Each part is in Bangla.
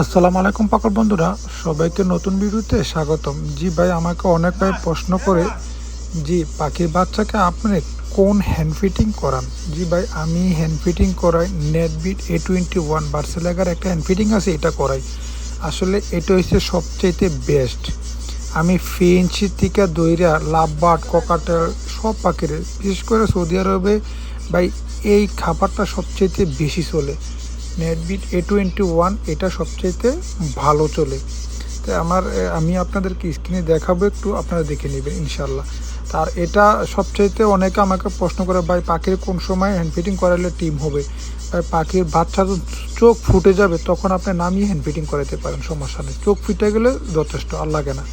আসসালামু আলাইকুম পাকর বন্ধুরা, সবাইকে নতুন ভিডিওতে স্বাগতম। জি ভাই, আমাকে অনেক ভাই প্রশ্ন করে, জি, পাখির বাচ্চাকে আপনি কোন হ্যান্ড ফিটিং করান? জি ভাই, আমি হ্যান্ড ফিটিং করাই নেটবিট এ টোয়েন্টি ওয়ান বার্সেলাগার একটা হ্যান্ড ফিটিং আছে, এটা করাই। আসলে এটা হচ্ছে সবচাইতে বেস্ট আমি ফিঞ্চি থেকে দইরা লাভবাট ককাটেল, সব পাখির, বিশেষ করে সৌদি আরবে, ভাই, এই খাবারটা সবচাইতে বেশি চলে। নেটবিট এ টোয়েন্টি ওয়ান এটা সবচাইতে ভালো চলে। তাই আমার আমি আপনাদেরকে স্ক্রিনে দেখাবো, একটু আপনারা দেখে নেবেন ইনশাল্লাহ তার এটা সবচাইতে অনেকে আমাকে প্রশ্ন করে, ভাই, পাখির কোন সময় হ্যান্ড ফিটিং করালে টিম হবে? ভাই, পাখির বাচ্চা চোখ ফুটে যাবে, তখন আপনি নামিয়ে হ্যান্ড ফিটিং করাতে পারেন, সমস্যা নেই। চোখ ফুটে গেলে যথেষ্ট, আর লাগে না।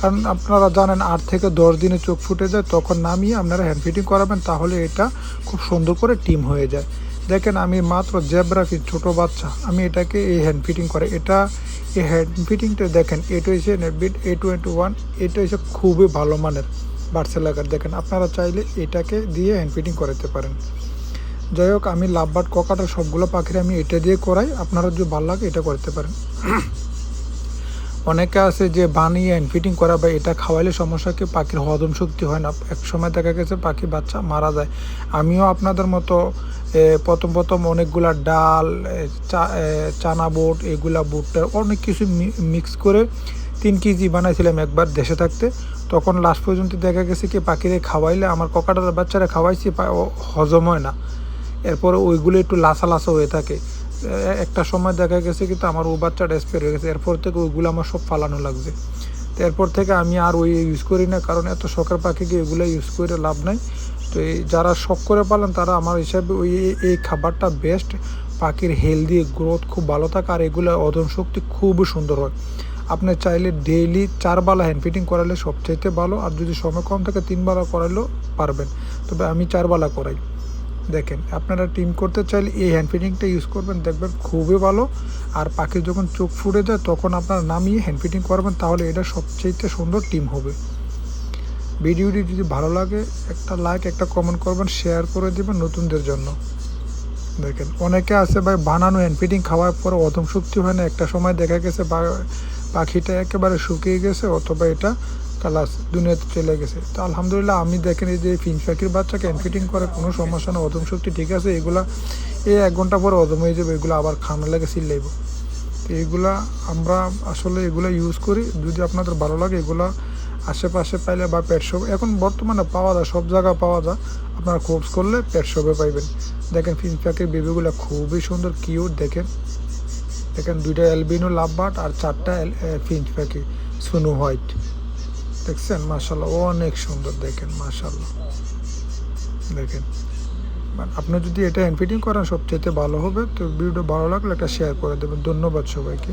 কারণ আপনারা জানেন, আট থেকে দশ দিনে চোখ ফুটে যায়, তখন নামিয়ে আপনারা হ্যান্ড ফিটিং করাবেন, তাহলে এটা খুব সুন্দর করে টিম হয়ে যায়। দেখেন আমি মাত্র জেব্রাফি ছোট বাচ্চা। আমি এটাকে এই হ্যান্ড ফিটিং করে। এটা এই হ্যান্ড ফিটিংটা দেখেন, এটা হচ্ছে নেটবিট এ টোয়েন্টি ওয়ান এটা হচ্ছে খুবই ভালো মানের বার্সেলাগার দেখেন, আপনারা চাইলে এটাকে দিয়ে হ্যান্ড ফিটিং করাতে পারেন। যাই হোক, আমি লাভবাট ককাটা সবগুলো পাখির আমি এটা দিয়ে করাই। আপনারা যদি ভালো লাগে এটা করতে পারেন। অনেকে আছে যে বানিয়ে হ্যান্ড ফিটিং করা বা এটা খাওয়াইলে সমস্যা কি? পাখির হজম শক্তি হয় না। এক সময় দেখা গেছে পাখি বাচ্চা মারা যায়। আমিও আপনাদের মতো প্রথম প্রথম অনেকগুলা ডাল চানা বুট, এগুলা বুটটার অনেক কিছু মিক্স করে তিন কেজি বানাইছিলাম একবার দেশে থাকতে। তখন লাস্ট পর্যন্ত দেখা গেছে কি পাখিদের খাওয়াইলে আমার ককাটার বাচ্চারা খাওয়াইছি হজম হয় না। এরপরে ওইগুলো একটু লাসা লাসা হয়ে থাকে। একটা সময় দেখা গেছে কিন্তু আমার ও বাচ্চাটা স্পের হয়ে গেছে। এরপর থেকে ওইগুলো আমার সব ফালানো লাগছে। তো এরপর থেকে আমি আর ওই ইউজ করি না, কারণ এত শখের পাখিকে এগুলো ইউজ করে লাভ নাই। তো এই যারা শখ করে পালেন, তারা আমার হিসাবে ওই এই- খাবারটা বেস্ট পাখির হেলদি গ্রোথ খুব ভালো থাকে, আর এগুলো ওজন শক্তি খুবই সুন্দর হয়। আপনি চাইলে ডেইলি চার বেলা হ্যান্ড ফিটিং করালে সবচাইতে ভালো, আর যদি সময় কম থাকে তিন বেলা করালেও পারবেন। তবে আমি চার বেলা করাই। দেখেন, আপনারা টিম করতে চাইলে এই হ্যান্ড ফিটিংটা ইউজ করবেন, দেখবেন খুবই ভালো। আর পাখি যখন চোখ ফুটে যায়, তখন আপনারা নামিয়ে হ্যান্ড ফিটিং করবেন, তাহলে এটা সবচেয়ে সুন্দর টিম হবে। ভিডিওটি যদি ভালো লাগে, একটা লাইক একটা কমেন্ট করবেন শেয়ার করে দেবেন নতুনদের জন্য। দেখেন, অনেকে আছে ভাই বানানো হ্যান্ড ফিটিং খাওয়ার পরে অদম শক্তি হয় না, একটা সময় দেখা গেছে পাখিটা একেবারে শুকিয়ে গেছে অথবা এটা কালাস দুনিয়াতে চলে গেছে। তো আলহামদুলিল্লাহ আমি দেখেন এই যে ফিঞ্চ পাখির বাচ্চাকে হ্যান্ড ফিটিং করে, কোনো সমস্যা না অদম শক্তি ঠিক আছে, এগুলা এই এক ঘণ্টা পরে অদম হয়ে যাবে, এগুলো আবার খানা লেগে সিলাইব তো এইগুলা আমরা আসলে এগুলা ইউজ করি, যদি আপনাদের ভালো লাগে, এগুলা আশেপাশে পাইলে বা পেট শপ এখন বর্তমানে পাওয়া যায়, সব জায়গায় পাওয়া যায়। আপনারা খোঁজ করলে পেট শপে পাইবেন। দেখেন পাখির বেবিগুলো খুবই সুন্দর কিউট দেখেন। দেখেন দুইটা অ্যালবিনো লাভবার্ড আর চারটা পাখি সুনো হোয়াইট দেখছেন? মাশাল্লাহ অনেক সুন্দর, দেখেন মাশাল্লাহ দেখেন মানে আপনি যদি এটা হ্যান্ড ফিটিং করেন সবচেয়ে ভালো হবে। তো ভিডিও ভালো লাগলে একটা শেয়ার করে দেবেন। ধন্যবাদ সবাইকে।